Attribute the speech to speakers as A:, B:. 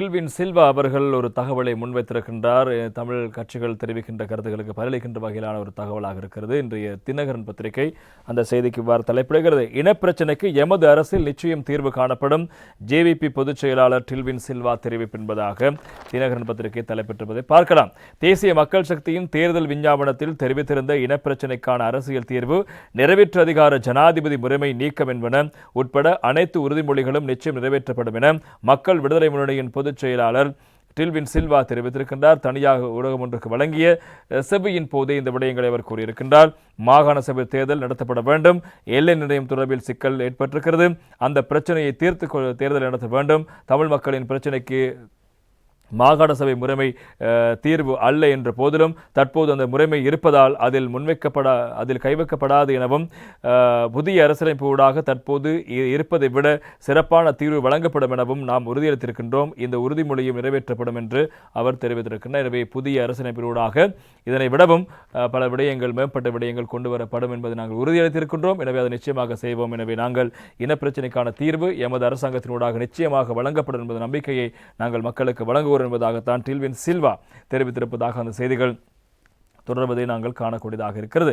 A: கில்வின் சில்வா அவர்கள் ஒரு தகவலை முன்வைத்திருக்கின்றார். தமிழ் கட்சிகள் தெரிவிக்கின்ற கருத்துக்களுக்கு பதிலளிக்கின்ற வகையிலான ஒரு தகவலாக இருக்கிறது. இன்றைய தினகரன் பத்திரிகை அந்த செய்திக்கு இவ்வாறு தலைப்பிடுகிறது. இனப்பிரச்சினைக்கு எமது அரசில் நிச்சயம் தீர்வு காணப்படும். ஜேவிபி பொதுச் செயலாளர் டில்வின் சில்வா தெரிவிப்பென்பதாக தினகரன் பத்திரிகை தலைப்பெற்றிருப்பதை பார்க்கலாம். தேசிய மக்கள் சக்தியின் தேர்தல் விஞ்ஞாபனத்தில் தெரிவித்திருந்த இனப்பிரச்சினைக்கான அரசியல் தீர்வு நிறைவேற்று அதிகார ஜனாதிபதி முறைமை நீக்கம் என்பன உட்பட அனைத்து உறுதிமொழிகளும் நிச்சயம் நிறைவேற்றப்படும் என மக்கள் விடுதலை முன்னணியின் பொதுச் செயலாளர் டில்வின் சில்வா தெரிவித்திருக்கின்றார். தனியாக ஊடகம் ஒன்றுக்கு வழங்கிய செபியின் போதே இந்த விடயங்களை அவர் கூறியிருக்கின்றார். மாகாண சபை தேர்தல் நடத்தப்பட வேண்டும். எல்லை நிர்ணயம் தொடர்பில் சிக்கல் ஏற்பட்டிருக்கிறது. அந்த பிரச்சனையை தீர்த்து தேர்தல் நடத்த வேண்டும். தமிழ் மக்களின் பிரச்சனைக்கு மாகாண சபை முறைமை தீர்வு அல்ல என்ற போதிலும் தற்போது அந்த முறைமை இருப்பதால் அதில் முன்வைக்கப்பட அதில் கைவைக்கப்படாது எனவும் புதிய அரசியலமைப்பு ஊடாக தற்போது இ- இருப்பதை விட சிறப்பான தீர்வு வழங்கப்படும் எனவும் நாம் உறுதியளித்திருக்கின்றோம். இந்த உறுதிமொழியும் நிறைவேற்றப்படும் என்று அவர் தெரிவித்திருக்கின்றார். எனவே புதிய அரசியலமைப்பு ஊடாக இதனை விடவும் பல விடயங்கள் மேம்பட்ட விடயங்கள் கொண்டு வரப்படும் என்பதை நாங்கள் உறுதியளித்திருக்கின்றோம். எனவே அதை நிச்சயமாக செய்வோம். எனவே நாங்கள் இனப்பிரச்சினைக்கான தீர்வு எமது அரசாங்கத்தினூடாக நிச்சயமாக வழங்கப்படும் என்பது நம்பிக்கையை நாங்கள் மக்களுக்கு வழங்குவோம் என்பதாகத்தான் டில்வின் சில்வா தெரிவித்திருப்பதாக அந்த செய்திகள் தொடர்வதை நாங்கள் காணக்கூடியதாக இருக்கிறது.